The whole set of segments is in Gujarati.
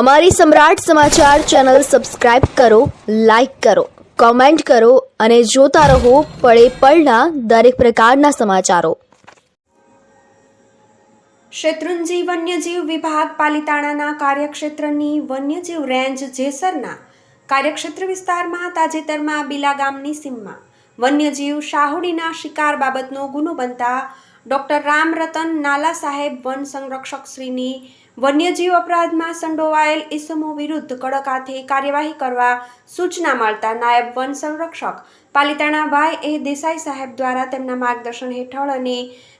અમારી સમ્રાટ સમાચાર ચેનલ સબસ્ક્રાઇબ કરો, લાઇક કરો, કોમેન્ટ કરો અને જોતા રહો પળે પળના દરેક પ્રકારના સમાચારો. શેત્રુંજી વન્યજીવ વિભાગ પાલિતાણાના કાર્યક્ષેત્રની વન્યજીવ રેન્જ જેસરના કાર્યક્ષેત્ર વિસ્તારમાં તાજેતરમાં બીલા ગામની સીમમાં વન્યજીવ શાહુડીના શિકાર બાબતનો ગુનો બનતા ડોક્ટર રામ રતન નાલા સાહેબ વન સંરક્ષક શ્રીની વન્યજીવ અપરાધમાં સંડોવાયેલ ઇસમો વિરુદ્ધ કડક હાથે કાર્યવાહી કરવા સૂચના મળતા નાયબ વન સંરક્ષક પાલિતાણા વાય એ દેસાઈ સાહેબ દ્વારા તેમના માર્ગદર્શન હેઠળ અને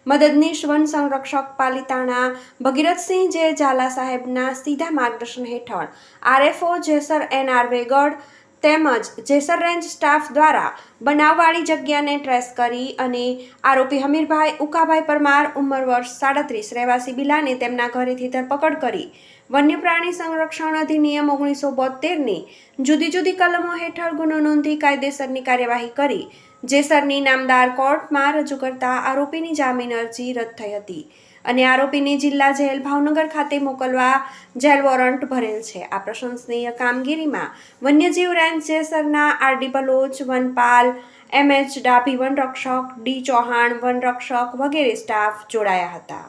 મદદનીશ વન સંરક્ષક પાલિતાણા ભગીરથસિંહ જે ઝાલા સાહેબના સીધા માર્ગદર્શન હેઠળ, RFO Jesar N R Vegad તેમજ જેસર રેન્જ સ્ટાફ દ્વારા બનાવવાળી જગ્યાને ટ્રેસ કરી અને આરોપી હમીરભાઈ ઉકાભાઈ પરમાર ઉંમર વર્ષ સાડત્રીસ રહેવાસી બિલાને તેમના ઘરેથી ધરપકડ કરી વન્ય પ્રાણી સંરક્ષણ અધિનિયમ ઓગણીસો બોતેરની જુદી જુદી કલમો હેઠળ ગુનો નોંધી કાયદેસરની કાર્યવાહી કરી. જેસરની નામદાર કોર્ટમાં રજૂ કરતા આરોપીની જામીન અરજી રદ થઈ હતી. અને આરોપીને જિલ્લા જેલ ભાવનગર ખાતે મોકલવા જેલ વોરંટ ભરેલ છે. આ પ્રશંસનીય કામગીરીમાં વન્યજીવ રેન્જ જેસરના આરડી બલોચ, વનપાલ, એમએચ ડાભી વનરક્ષક, ડી ચૌહાણ વનરક્ષક વગેરે સ્ટાફ જોડાયા હતા.